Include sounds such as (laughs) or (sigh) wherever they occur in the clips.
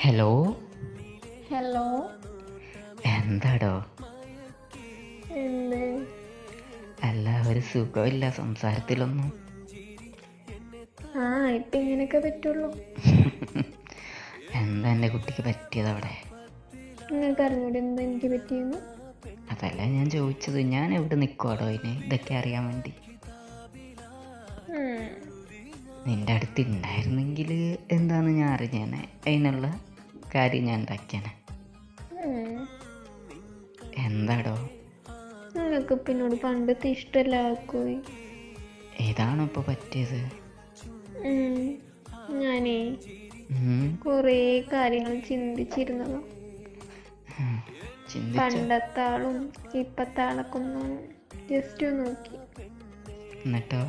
Hello hello എന്താടോ? എല്ലാവരും അല്ല ഒരു സുഖമില്ല സംസാരത്തിലൊന്നും. ആ ഇപ്പം ഇങ്ങനെയൊക്കെ പറ്റുള്ളൂ. (laughs) എന്താ എന്റെ കുട്ടിക്ക് പറ്റിയത് അവിടെ? നിങ്ങൾക്ക് അറിഞ്ഞൂടെ എന്താ എനിക്ക് പറ്റിയെന്ന്? അതല്ല ഞാൻ ചോദിച്ചത്. ഞാൻ എവിടെ നിൽക്കുവാടോ അതിന് ഇതൊക്കെ അറിയാൻ വേണ്ടി. നിന്റെ അടുത്ത് ഉണ്ടായിരുന്നെങ്കിൽ എന്താന്ന് ഞാൻ അറിഞ്ഞേനെ? അതിനുള്ള കാര്യം ഞാൻ ഉണ്ടാക്കിയേനെ. എന്താടോ? നിങ്ങൾക്ക് പിന്നോട് പണ്ടത്തെ ഇഷ്ടമല്ല ആക്കോയി ഏതാണോ ഇപ്പോൾ പറ്റിയത്? ഞാനേ കൊറേ കാര്യങ്ങൾ ചിന്തിച്ചിരുന്നതാ. പണ്ടത്താളും ഇപ്പത്താളൊക്കെ പണ്ടത്തെ ആളും ഇപ്പത്തെ ആളൊക്കെ ഒന്ന് ജസ്റ്റ് നോക്കി. എന്നിട്ടോ?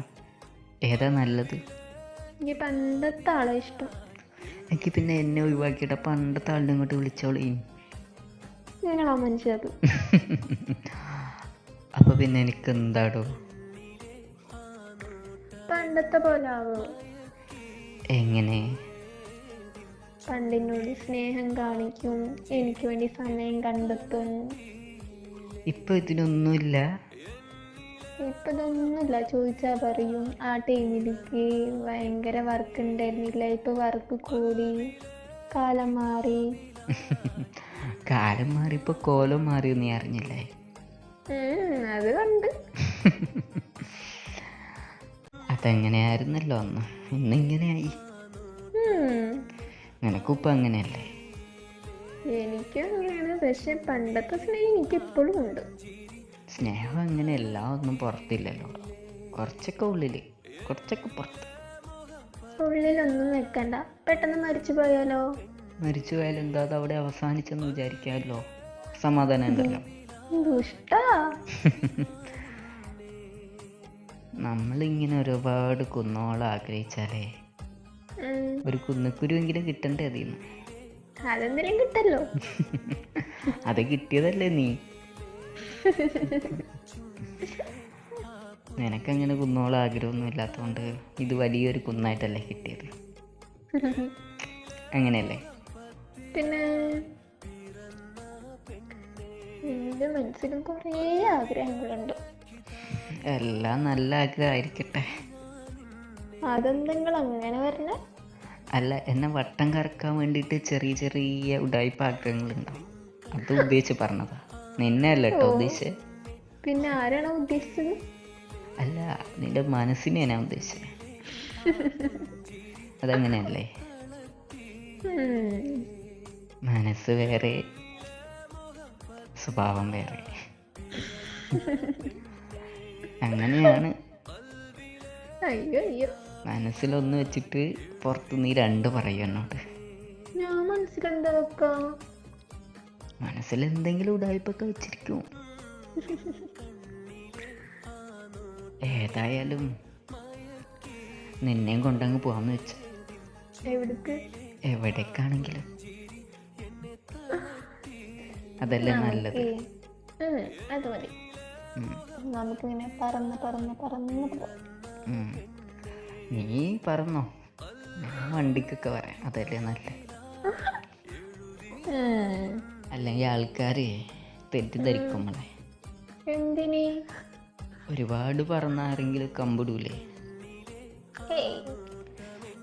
ഏതാ നല്ലത്? എനിക്ക് പണ്ടത്തെ ആളെ ഇഷ്ടം. എനിക്ക് പിന്നെ എന്നെ ഒഴിവാക്കിയിട്ട് പണ്ടത്തെ ആളിനെ ഇങ്ങോട്ട് വിളിച്ചോളീ. നിങ്ങളാ മനുഷ്യത് (laughs) അപ്പൊ പിന്നെ എനിക്ക് എന്താടോ? പണ്ടത്തെ പോലെ ആവോ? എങ്ങനെ? പണ്ടിനോട് സ്നേഹം കാണിക്കും എനിക്ക് വേണ്ടി സമയം കണ്ടെത്തും. ഇപ്പൊ ഇതിനൊന്നുമില്ല. ഇപ്പൊ ഇതൊന്നുമില്ല ചോദിച്ചാ പറയും ആ ടൈമിലേക്ക് ഭയങ്കര വർക്ക് ഉണ്ടായിരുന്നില്ല ഇപ്പൊ വർക്ക് കൂടി. കാലം മാറി. (laughs) കാലം മാറി ഇപ്പൊ കോലം മാറി നീ അറിഞ്ഞില്ലേ? അത് കണ്ട്. (laughs) അതെങ്ങനെയായിരുന്നല്ലോ അന്ന്? ഇന്നിങ്ങനെയായി? ഉം, നിനക്കും ഇപ്പൊ അങ്ങനെയല്ലേ? എനിക്കും അങ്ങനെയാണ്. പക്ഷെ പണ്ടത്തെ സ്നേഹം എനിക്ക് ഇപ്പോഴും ഉണ്ട്. സ്നേഹം അങ്ങനെ എല്ലാം ഒന്നും പുറത്തില്ലല്ലോ. കുറച്ചൊക്കെ ഉള്ളിൽ കുറച്ചൊക്കെ പുറത്ത്. ഉള്ളിലൊന്നും നിൽക്കണ്ട. പെട്ടെന്ന് മരിച്ചു പോയാലോ? മരിച്ചു പോയാലും എന്താ? അത് അവിടെ അവസാനിച്ചെന്ന് വിചാരിക്കാമല്ലോ. സമാധാനം ഉണ്ടല്ലോ. ദുഷ്ടാ. (laughs) നമ്മളിങ്ങനെ ഒരുപാട് കുന്നോളം ആഗ്രഹിച്ചാലേ ഒരു കുന്നക്കുരുവെങ്കിലും കിട്ടണ്ടേ അതിന്ന്? അതെന്തെങ്കിലും കിട്ടല്ലോ. (laughs) അത് കിട്ടിയതല്ലേ നീ? നിനക്കങ്ങനെ കുന്നോളം ആഗ്രഹമൊന്നും ഇല്ലാത്തതുകൊണ്ട് ഇത് വലിയൊരു കുന്നായിട്ടല്ലേ കിട്ടിയത്. അങ്ങനെയല്ലേ? പിന്നെ എന്റെ മനസ്സിലും കുറേ ആഗ്രഹങ്ങളുണ്ട്. എല്ലാം നല്ല ആഗ്രഹമായിരിക്കട്ടെ. അതെന്തെങ്കിലും അങ്ങനെ വരണ? അല്ല എന്നെ വട്ടം കറക്കാൻ വേണ്ടിയിട്ട് ചെറിയ ചെറിയ ഉടായ്പ ആഗ്രഹങ്ങളുണ്ടാവും അത് ഉപയോഗിച്ച് പറഞ്ഞതാ. നിന്നെ അല്ല കേട്ടോ ഉദ്ദേശിച്ചത് പിന്നെ ആരാണോ ഉദ്ദേശിച്ചത്? അല്ല നിന്റെ മനസ്സിനെ ഞാൻ ഉദ്ദേശിച്ചത് അതങ്ങനെയല്ലേ? മനസ്സ് വേറെ സ്വഭാവം വേറെ. അങ്ങനെയാണ്. അയ്യോ അയ്യോ. മനസ്സിലൊന്ന് വെച്ചിട്ട് പുറത്തു നീ രണ്ട് പറയും എന്നോട്. ഞാൻ മനസ്സിലെന്താ വെക്കാം മനസ്സിൽ എന്തെങ്കിലും ഉടായ്പൊക്കെ വെച്ചിരിക്കും. ഏതായാലും നിന്നെയും കൊണ്ടങ്ങ് പോവാന്ന് വെച്ച. എവിടേക്ക്? എവിടേക്കാണെങ്കിലും. അതല്ലേ നല്ലത്. ഏ, ഉം, അത് മതി. ഉം. നമുക്കിങ്ങനെ പറന്ന് പറന്ന് പറന്ന് പോവാം. ഉം. നീ പറന്നോ? വണ്ടിക്കൊക്കെ വരാം. അതല്ലേ നല്ലത്. അല്ലെങ്കിൽ ആൾക്കാർ തെറ്റിദ്ധരിക്കും നമ്മളെ എന്തിന്? ഒരുപാട് പറഞ്ഞ ആരെങ്കിലും കമ്പിടൂലേ?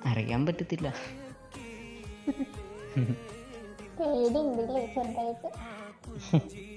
അറിയാൻ പറ്റത്തില്ല. പേടിയുണ്ടല്ലേ ചെറുതായിട്ട്? (laughs)